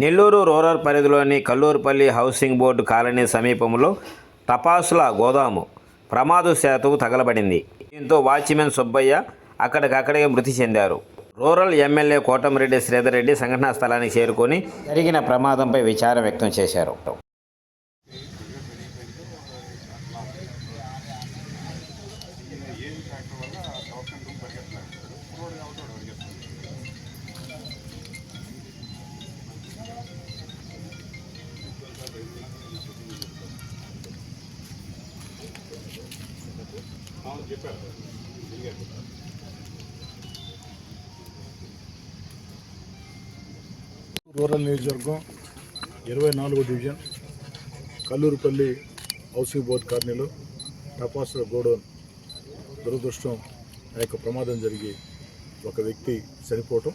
Nellore rural పరిధిలోని Kallurupalli housing board colony సమీపంలో టపాసుల గోదాము ప్రమాదశాత్తు తగలబడింది. దీంతో వాచ్మెన్ సుబ్బయ్య అక్కడికక్కడే మృతి చెందారు. రూరల్ ఎమ్మెల్యే కోటమిరెడ్డి శ్రీధర్ రెడ్డి సంఘటనా స్థలానికి చేరుకొని జరిగిన ప్రమాదంపై విచారం వ్యక్తం చేశారు. రూరల్ నియోజకవర్గం ఇరవై నాలుగో డివిజన్ కల్లూరుపల్లి హౌసింగ్ బోర్డ్ కాలనీలో టపాసుల గోడౌన్ దురదృష్టం ఆ యొక్క ప్రమాదం జరిగి ఒక వ్యక్తి చనిపోవటం.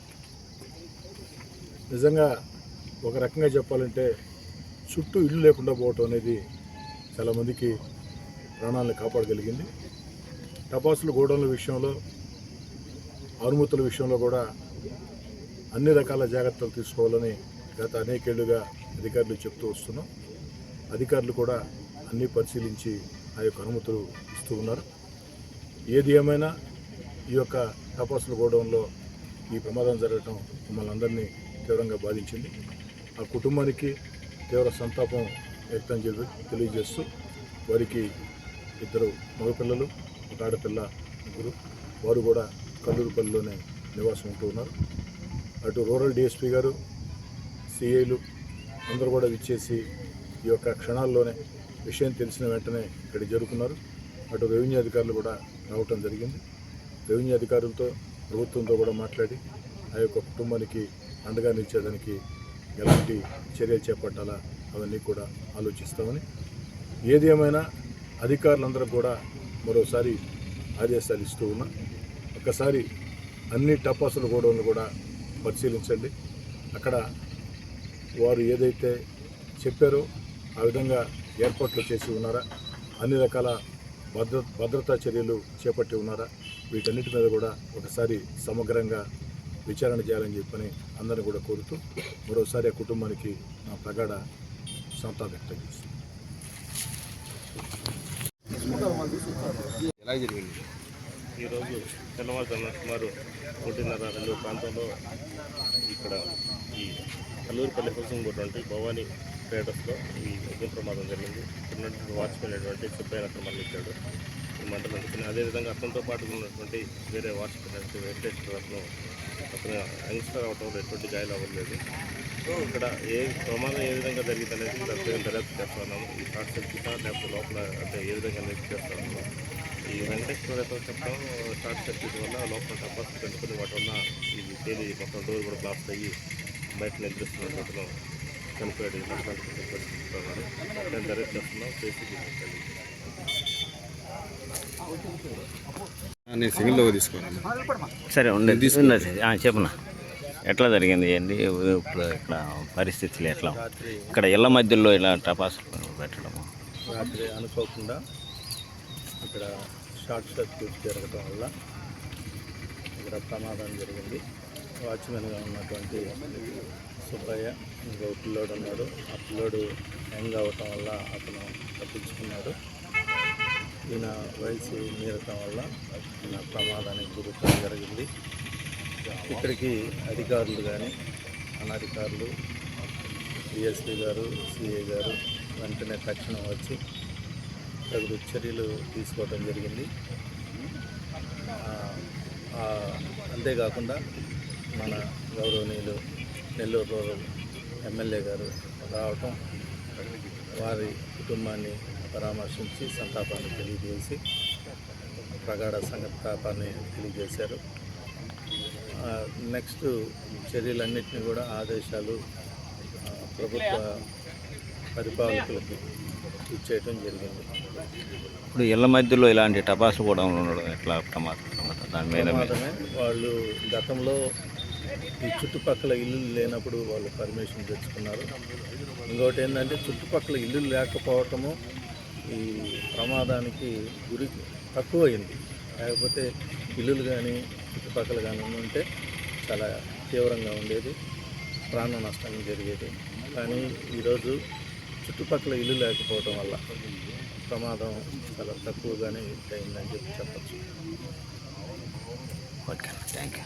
నిజంగా ఒక రకంగా చెప్పాలంటే చుట్టూ ఇల్లు లేకుండా పోవటం అనేది చాలామందికి ప్రాణాలను కాపాడగలిగింది. టపాసులు గోడౌన్ల విషయంలో అనుమతుల విషయంలో కూడా అన్ని రకాల జాగ్రత్తలు తీసుకోవాలని గత అనేకేళ్ళుగా అధికారులు చెప్తూ వస్తున్నాం. అధికారులు కూడా అన్ని పరిశీలించి ఆ యొక్క అనుమతులు ఇస్తూ ఉన్నారు. ఏది ఏమైనా ఈ యొక్క టపాసుల గోడౌన్లో ఈ ప్రమాదం జరగటం మమ్మల్ని అందరినీ తీవ్రంగా బాధించింది. ఆ కుటుంబానికి తీవ్ర సంతాపం వ్యక్తం చే తెలియజేస్తూ వారికి ఇద్దరు మగపిల్లలు ఒక ఆడపిల్ల ముగ్గురు వారు కూడా కల్లూరుపల్లిలోనే నివాసం ఉంటూ ఉన్నారు. అటు రూరల్ డిఎస్పీ గారు సిఐలు అందరూ కూడా విచ్చేసి ఈ యొక్క క్షణాల్లోనే విషయం తెలిసిన వెంటనే ఇక్కడ జరుగుతున్నారు అటు రెవెన్యూ అధికారులు కూడా రావటం జరిగింది. రెవెన్యూ అధికారులతో ప్రభుత్వంతో కూడా మాట్లాడి ఆ యొక్క కుటుంబానికి అండగా నిలిచేదానికి ఎలాంటి చర్యలు చేపట్టాలా అవన్నీ కూడా ఆలోచిస్తామని. ఏది ఏమైనా అధికారులందరూ కూడా మరోసారి ఆదేశాలు ఇస్తూ ఉన్నా. ఒక్కసారి అన్ని టపాసుల గోడౌన్లు కూడా పరిశీలించండి. అక్కడ వారు ఏదైతే చెప్పారో ఆ విధంగా ఏర్పాట్లు చేసి ఉన్నారా? అన్ని రకాల భద్ర భద్రతా చర్యలు చేపట్టి ఉన్నారా? వీటన్నిటి మీద కూడా ఒకసారి సమగ్రంగా విచారణ చేయాలని చెప్పని అందరిని కూడా కోరుతూ మరోసారి ఆ కుటుంబానికి నా ప్రగాఢ సంతాపం వ్యక్తం చేస్తున్నాను. ఎలా జరిగింది? ఈరోజు తెల్లవారుజామున సుమారు ఒకటిన్నర రెండు ప్రాంతంలో ఇక్కడ ఈ కల్లూరుపల్లి హౌసింగ్ బోర్డు వంటి భవానీ ట్రేడర్స్లో ఈ అగ్ని ప్రమాదం జరిగింది. ఉన్నటువంటి వాచ్మెన్ అయినటువంటి సుబ్బయ్య అక్కడ మరణించాడు. ఈ మంటలు అందుకుని అదేవిధంగా అతనితో పాటు ఉన్నటువంటి వేరే వాచ్మెన్ అయినటువంటి వెంకటేశ్వర అతను అతను యంగ్స్టర్ అవటంలో ఎటువంటి గాయాలు అవ్వలేదు. సో ఇక్కడ ఏ ప్రమాదం ఏ విధంగా జరిగింది అనేది దాని దర్యాప్తు చేస్తున్నాము. ఈ షార్ట్ సర్క్యూటా లేకపోతే లోపల అంటే ఏ విధంగా అనేది చేస్తున్నాము. ఈ వెంకటేశ్వరతో చెప్పడం షార్ట్ సర్క్యూట్ వల్ల లోపల టపాస్ పెట్టుకుని వాటి వల్ల ఇది తేలి మొత్తం డోర్ కూడా బ్లాస్ట్ అయ్యి బయట నిద్రిస్తున్న అతను చనిపోయాడు. పరిస్థితున్నారు నేను దర్యాప్తు చేస్తున్నాం. చేసి తీసుకెళ్ళి నేను సింగిల్లో తీసుకోను? సరే ఉండేది చెప్పున? ఎట్లా జరిగింది అండి ఇప్పుడు ఇక్కడ పరిస్థితులు ఎట్లా ఇక్కడ ఇళ్ళ మధ్యలో ఇలా టపాసులు పెట్టడము రాత్రి అనుకోకుండా ఇక్కడ షార్ట్ సర్క్యూట్ జరగడం వల్ల ఇక్కడ ప్రమాదం జరిగింది. వాచ్మెన్గా ఉన్నటువంటి సుబ్బయ్య ఇంకో పిల్లోడు ఉన్నాడు. ఆ పిల్లోడు యంగ్ అవటం వల్ల అతను తప్పించుకున్నాడు. ఈయన వయసు మీరటం వల్ల ఈయన ప్రమాదానికి గురవడం జరిగింది. ఇక్కడికి అధికారులు కానీ అనధికారులు డిఎస్పీ గారు సిఏ గారు వెంటనే తక్షణం వచ్చి తగు చర్యలు తీసుకోవడం జరిగింది. అంతేకాకుండా మన గౌరవనీయులు నెల్లూరు రూరల్ ఎమ్మెల్యే గారు రావటం వారి కుటుంబాన్ని పరామర్శించి సంతాపాన్ని తెలియజేసి ప్రగాఢ సంతాపాన్ని తెలియజేశారు. నెక్స్ట్ చర్యలన్నింటినీ కూడా ఆదేశాలు ప్రభుత్వ పరిపాలకులకు ఇచ్చేయటం జరిగింది. ఇప్పుడు ఇళ్ళ మధ్యలో ఇలాంటి టపాసులు కూడా ఉండడం ఎట్లా ప్రమాదం? దాని మీద వాళ్ళు గతంలో ఈ చుట్టుపక్కల ఇల్లు లేనప్పుడు వాళ్ళు పర్మిషన్ తెచ్చుకున్నారు. ఇంకోటి ఏంటంటే చుట్టుపక్కల ఇల్లు లేకపోవటము ఈ ప్రమాదానికి గురి తక్కువైంది. లేకపోతే ఇల్లులు కానీ చుట్టుపక్కల కానీ ఉంటే చాలా తీవ్రంగా ఉండేది. ప్రాణ నష్టం జరిగేది. కానీ ఈరోజు చుట్టుపక్కల ఇల్లు లేకపోవడం వల్ల ప్రమాదం చాలా తక్కువగానే అయిందని చెప్పి చెప్పచ్చు. Okay thank you